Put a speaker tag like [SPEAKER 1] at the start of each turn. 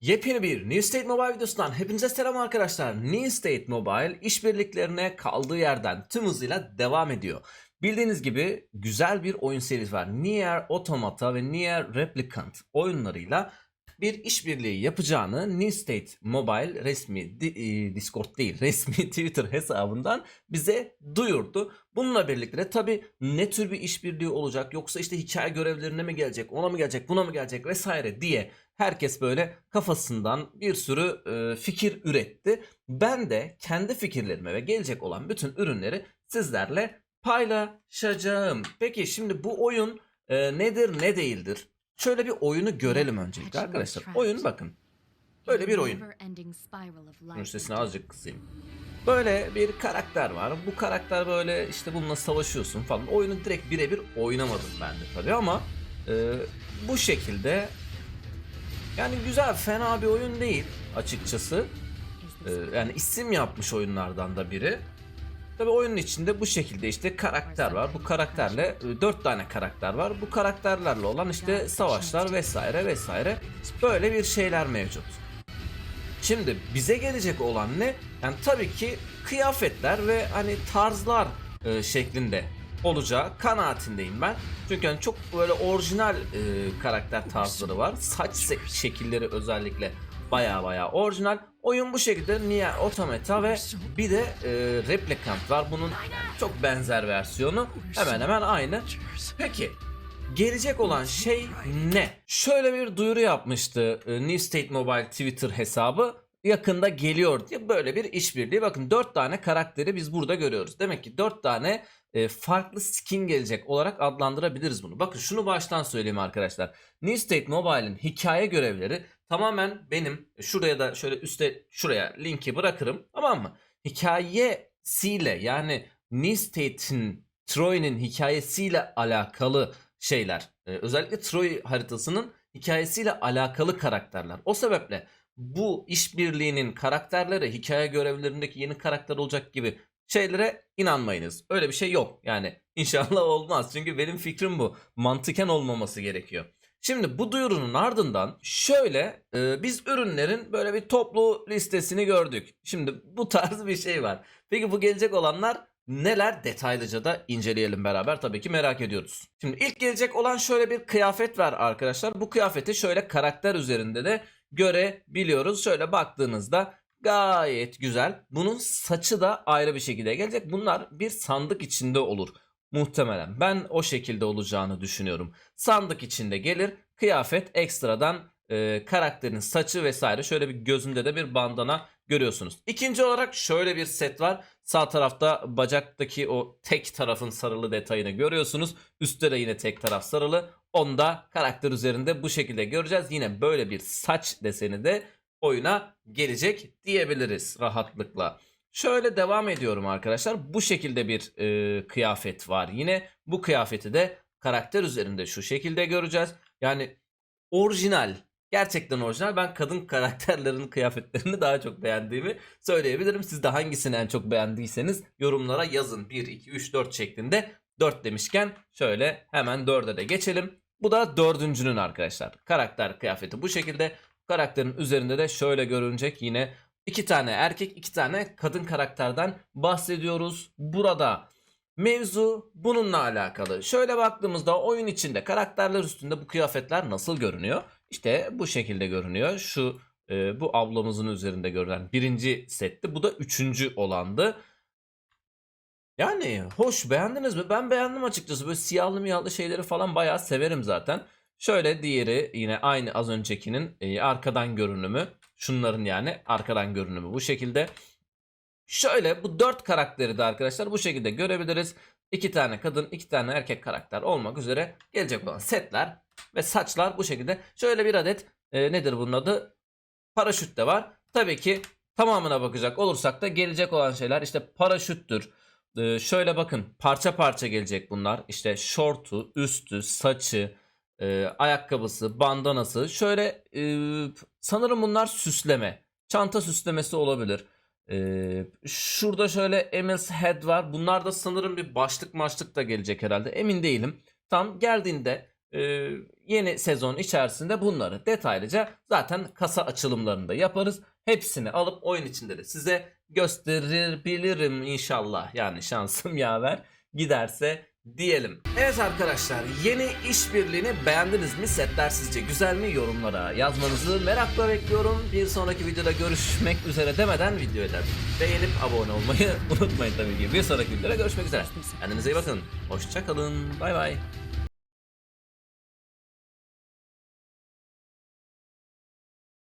[SPEAKER 1] Yepyeni bir New State Mobile videosundan hepinize selam arkadaşlar. New State Mobile işbirliklerine kaldığı yerden tüm hızıyla devam ediyor. Bildiğiniz gibi güzel bir oyun serisi var. Nier Automata ve Nier Replicant oyunlarıyla bir işbirliği yapacağını New State Mobile resmi e, Discord değil resmi Twitter hesabından bize duyurdu. Bununla birlikte de tabi ne tür bir işbirliği olacak yoksa işte hikaye görevlerine mi gelecek ona mı gelecek buna mı gelecek vesaire diye herkes böyle kafasından bir sürü e, fikir üretti. Ben de kendi fikirlerime ve gelecek olan bütün ürünleri sizlerle paylaşacağım. Peki şimdi bu oyun e, nedir ne değildir? Şöyle bir oyunu görelim öncelikle arkadaşlar. Oyun bakın. Böyle bir oyun. Bunun sesini azıcık kısayım. Böyle bir karakter var. Bu karakter böyle işte bununla savaşıyorsun falan. Oyunu direkt birebir oynamadım ben de tabii ama e, bu şekilde yani güzel fena bir oyun değil açıkçası. E, yani isim yapmış oyunlardan da biri. Tabii oyunun içinde bu şekilde işte karakter var. Bu karakterle e, dört tane karakter var. Bu karakterlerle olan işte savaşlar vesaire vesaire böyle bir şeyler mevcut. Şimdi bize gelecek olan ne? Yani tabii ki kıyafetler ve hani tarzlar e, şeklinde olacağı kanaatindeyim ben. Çünkü hani çok böyle orijinal e, karakter tarzları var. Saç şekilleri özellikle baya baya orijinal. Oyun bu şekilde Nier Automata ve bir de e, Replicant var. Bunun çok benzer versiyonu. Hemen hemen aynı. Peki gelecek olan şey ne? Şöyle bir duyuru yapmıştı e, New State Mobile Twitter hesabı. Yakında geliyor diye böyle bir işbirliği. Bakın 4 tane karakteri biz burada görüyoruz. Demek ki 4 tane e, farklı skin gelecek olarak adlandırabiliriz bunu. Bakın şunu baştan söyleyeyim arkadaşlar. New State Mobile'in hikaye görevleri tamamen benim şuraya da şöyle üstte şuraya linki bırakırım tamam mı? Hikayesiyle yani New State'in Troy'nin hikayesiyle alakalı şeyler. Ee, özellikle Troy haritasının hikayesiyle alakalı karakterler. O sebeple bu işbirliğinin karakterleri hikaye görevlerindeki yeni karakter olacak gibi şeylere inanmayınız. Öyle bir şey yok. Yani inşallah olmaz. Çünkü benim fikrim bu. Mantıken olmaması gerekiyor. Şimdi bu duyurunun ardından şöyle e, biz ürünlerin böyle bir toplu listesini gördük. Şimdi bu tarz bir şey var. Peki bu gelecek olanlar neler detaylıca da inceleyelim beraber tabii ki merak ediyoruz. Şimdi ilk gelecek olan şöyle bir kıyafet var arkadaşlar. Bu kıyafeti şöyle karakter üzerinde de görebiliyoruz. Şöyle baktığınızda gayet güzel. Bunun saçı da ayrı bir şekilde gelecek. Bunlar bir sandık içinde olur muhtemelen. Ben o şekilde olacağını düşünüyorum. Sandık içinde gelir. Kıyafet ekstradan e, karakterin saçı vesaire şöyle bir gözünde de bir bandana görüyorsunuz. İkinci olarak şöyle bir set var. Sağ tarafta bacaktaki o tek tarafın sarılı detayını görüyorsunuz. Üstte de yine tek taraf sarılı. Onu da karakter üzerinde bu şekilde göreceğiz. Yine böyle bir saç deseni de oyuna gelecek diyebiliriz rahatlıkla. Şöyle devam ediyorum arkadaşlar. Bu şekilde bir e, kıyafet var. Yine bu kıyafeti de karakter üzerinde şu şekilde göreceğiz. Yani orijinal. Gerçekten orijinal. Ben kadın karakterlerin kıyafetlerini daha çok beğendiğimi söyleyebilirim. Siz de hangisini en çok beğendiyseniz yorumlara yazın. 1, 2, 3, 4 şeklinde. 4 demişken şöyle hemen 4'e de geçelim. Bu da dördüncünün arkadaşlar. Karakter kıyafeti bu şekilde. Karakterin üzerinde de şöyle görünecek yine iki tane erkek iki tane kadın karakterden bahsediyoruz. Burada mevzu bununla alakalı. Şöyle baktığımızda oyun içinde karakterler üstünde bu kıyafetler nasıl görünüyor? İşte bu şekilde görünüyor. Şu e, bu ablamızın üzerinde görülen birinci setti. Bu da üçüncü olandı. Yani hoş beğendiniz mi? Ben beğendim açıkçası. Böyle siyahlı miyahlı şeyleri falan bayağı severim zaten. Şöyle diğeri yine aynı az öncekinin e, arkadan görünümü. Şunların yani arkadan görünümü bu şekilde. Şöyle bu dört karakteri de arkadaşlar bu şekilde görebiliriz. İki tane kadın, iki tane erkek karakter olmak üzere gelecek olan setler ve saçlar bu şekilde. Şöyle bir adet e, nedir bunun adı? Paraşüt de var. Tabii ki tamamına bakacak olursak da gelecek olan şeyler işte paraşüttür. Ee, şöyle bakın parça parça gelecek bunlar. İşte şortu, üstü, saçı, e, ayakkabısı, bandanası. Şöyle e, sanırım bunlar süsleme. Çanta süslemesi olabilir. E, şurada şöyle Emil's Head var. Bunlar da sanırım bir başlık maçlık da gelecek herhalde. Emin değilim. Tam geldiğinde e, yeni sezon içerisinde bunları detaylıca zaten kasa açılımlarında yaparız. Hepsini alıp oyun içinde de size gösterebilirim inşallah. Yani şansım yaver giderse diyelim. Evet arkadaşlar yeni işbirliğini beğendiniz mi? Setler sizce güzel mi? Yorumlara yazmanızı merakla bekliyorum. Bir sonraki videoda görüşmek üzere demeden videoyu da beğenip abone olmayı unutmayın tabii ki. Bir sonraki videoda görüşmek üzere. Kendinize iyi bakın. Hoşçakalın. Bay bay.